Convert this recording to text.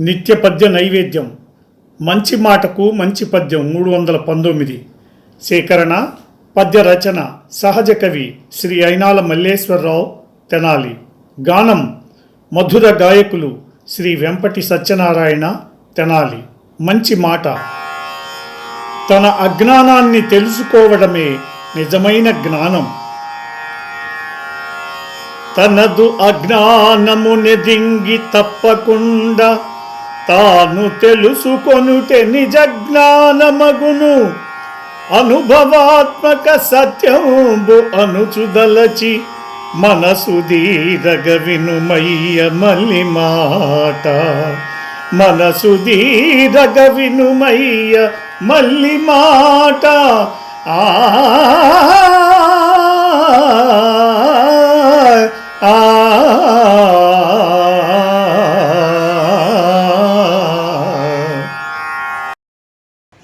నిత్య పద్య నైవేద్యం. మంచి మాటకు మంచి పద్యం మూడు వందల పంతొమ్మిది. సేకరణ పద్య రచన సహజ కవి శ్రీ అయినాల మల్లేశ్వరరావు తెనాలి. గానం మధుర గాయకులు శ్రీ వెంపటి సత్యనారాయణ తెనాలి. మంచి మాట. తన అజ్ఞానాన్ని తెలుసుకోవడమే నిజమైన జ్ఞానం. తనదు అజ్ఞానము నెదింగి తప్పకుండా తాను తెలుసుకొనుటే నిజ జ్ఞానమగును అనుభవాత్మక సత్యంబు అనుచుదలచి మనసు దీరగ వినుమయ్య మల్లి మాట మనసు దీరగ వినుమయ్య మల్లి మాట ఆ ఆ